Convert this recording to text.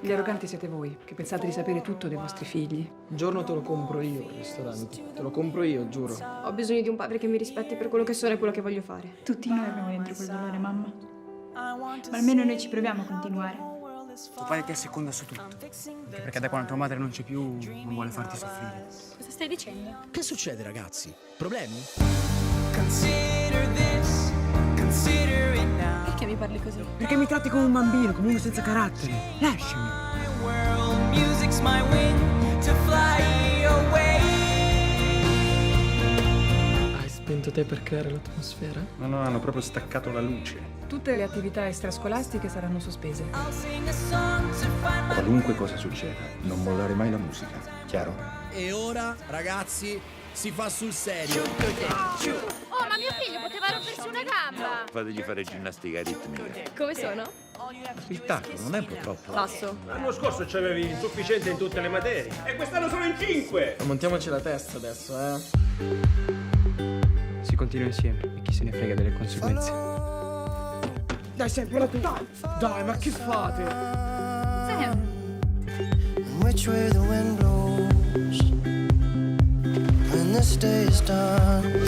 Gli arroganti siete voi, che pensate di sapere tutto dei vostri figli. Un giorno te lo compro io il ristorante. Te lo compro io, giuro. Ho bisogno di un padre che mi rispetti per quello che sono e quello che voglio fare. Tutti noi abbiamo dentro quel dolore, mamma. Ma almeno noi ci proviamo a continuare. Tuo padre ti asseconda su tutto. Anche perché da quando tua madre non c'è più, non vuole farti soffrire. Cosa stai dicendo? Che succede, ragazzi? Problemi? Perché mi parli così? Perché mi tratti come un bambino, come uno senza carattere. Lasciami. Hai spento te per creare l'atmosfera? No, no, hanno proprio staccato la luce. Tutte le attività extrascolastiche saranno sospese. Qualunque cosa succeda, non mollare mai la musica, chiaro? E ora, ragazzi, si fa sul serio. Oh, una gamba! Fategli fare ginnastica ritmica. Come sono? Il tacco non è purtroppo. Basso. L'anno scorso c'avevi insufficiente in tutte le materie. E quest'anno sono in cinque! Montiamoci la testa adesso, eh. Si continua insieme e chi se ne frega delle conseguenze. Dai, sempre la tua. Dai, ma che fate? Sam, which way the wind blows when this day is done